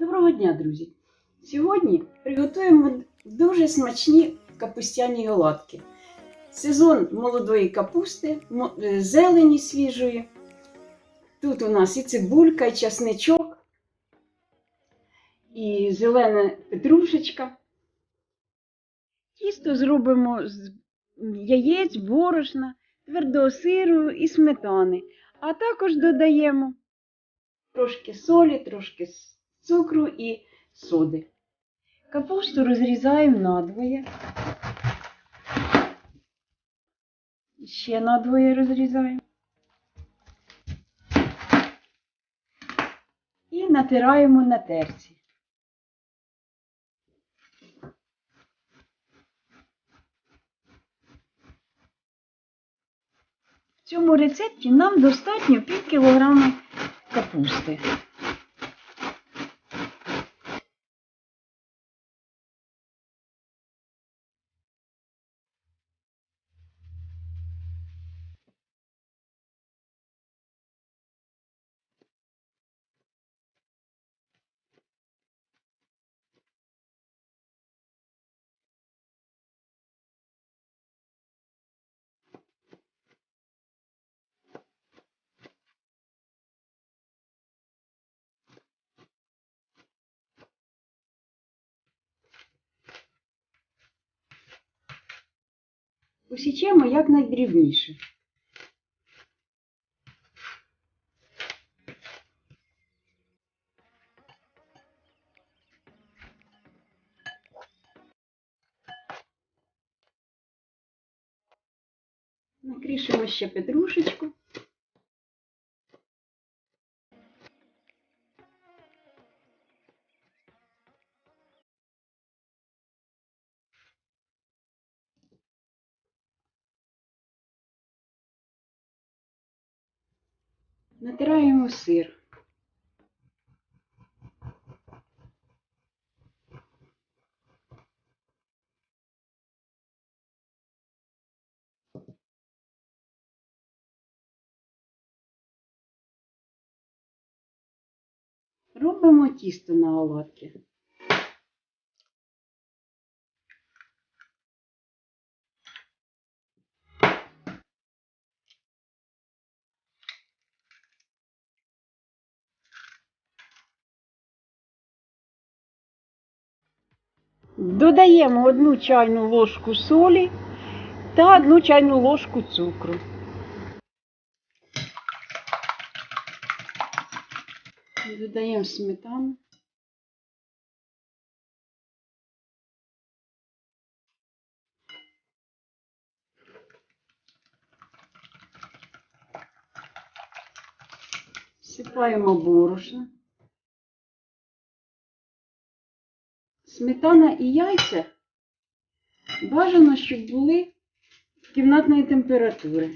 Доброго дня, друзі! Сьогодні приготуємо дуже смачні капустяні оладки. Сезон молодої капусти, е, зелені свіжої. Тут у нас і цибулька, і часничок, і зелена петрушечка. Тісто зробимо з яєць, борошна, твердого сиру і сметани. А також додаємо трошки солі, трошки цукру і соди. Капусту розрізаємо надвоє. Ще надвоє розрізаємо. І натираємо на терці. В цьому рецепті нам достатньо пів кілограма капусти. Посічемо якнайдрібніше. Накрішимо ще петрушечку. Натираємо сир. Робимо тісто на оладки. Додаємо одну чайну ложку солі та одну чайну ложку цукру. Додаємо сметану. Всипаємо борошно. Сметана і яйця бажано, щоб були кімнатної температури.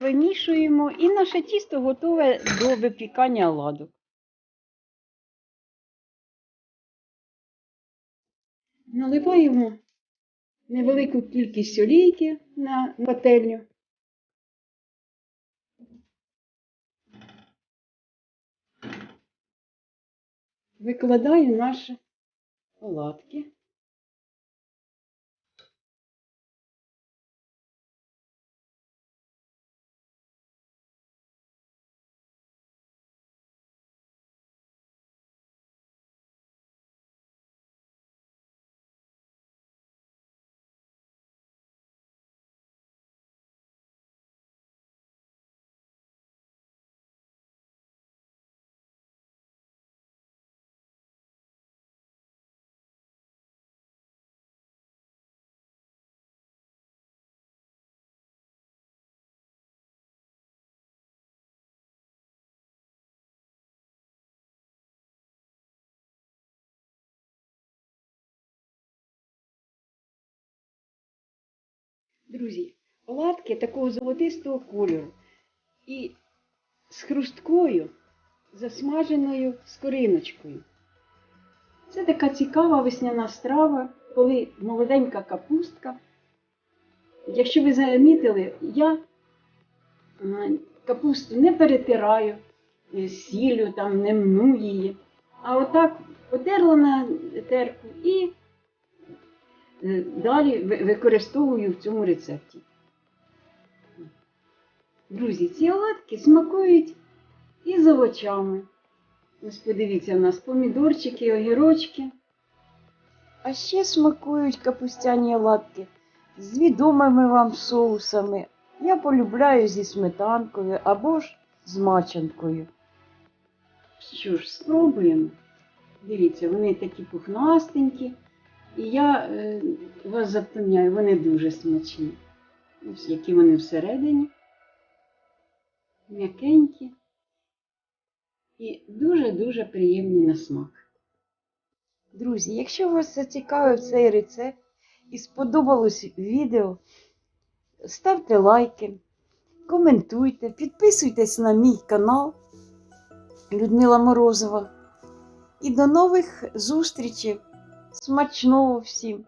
Вимішуємо і наше тісто готове до випікання оладок. Наливаємо невелику кількість олійки на пательню. Викладаю наші оладки. Друзі, оладки такого золотистого кольору і з хрусткою, засмаженою скориночкою. Це така цікава весняна страва, коли молоденька капустка. Якщо ви замітили, я е, капусту не перетираю е, сіллю, там не мну її, а отак потерла на терку і далі використовую в цьому рецепті. Друзі, ці оладки смакують і з овочами. Ось подивіться, у нас помідорчики, огірочки. А ще смакують капустяні оладки з відомими вам соусами. Я полюбляю зі сметанкою або ж з мачанкою. Що ж, спробуємо. Дивіться, вони такі пухнастенькі. І я е, вас запевняю, вони дуже смачні. Ось які вони всередині. М'якенькі і дуже-дуже приємні на смак. Друзі, якщо вас зацікавив цей рецепт і сподобалось відео, ставте лайки, коментуйте, підписуйтесь на мій канал Людмила Морозова. І до нових зустрічей! Смачного всім!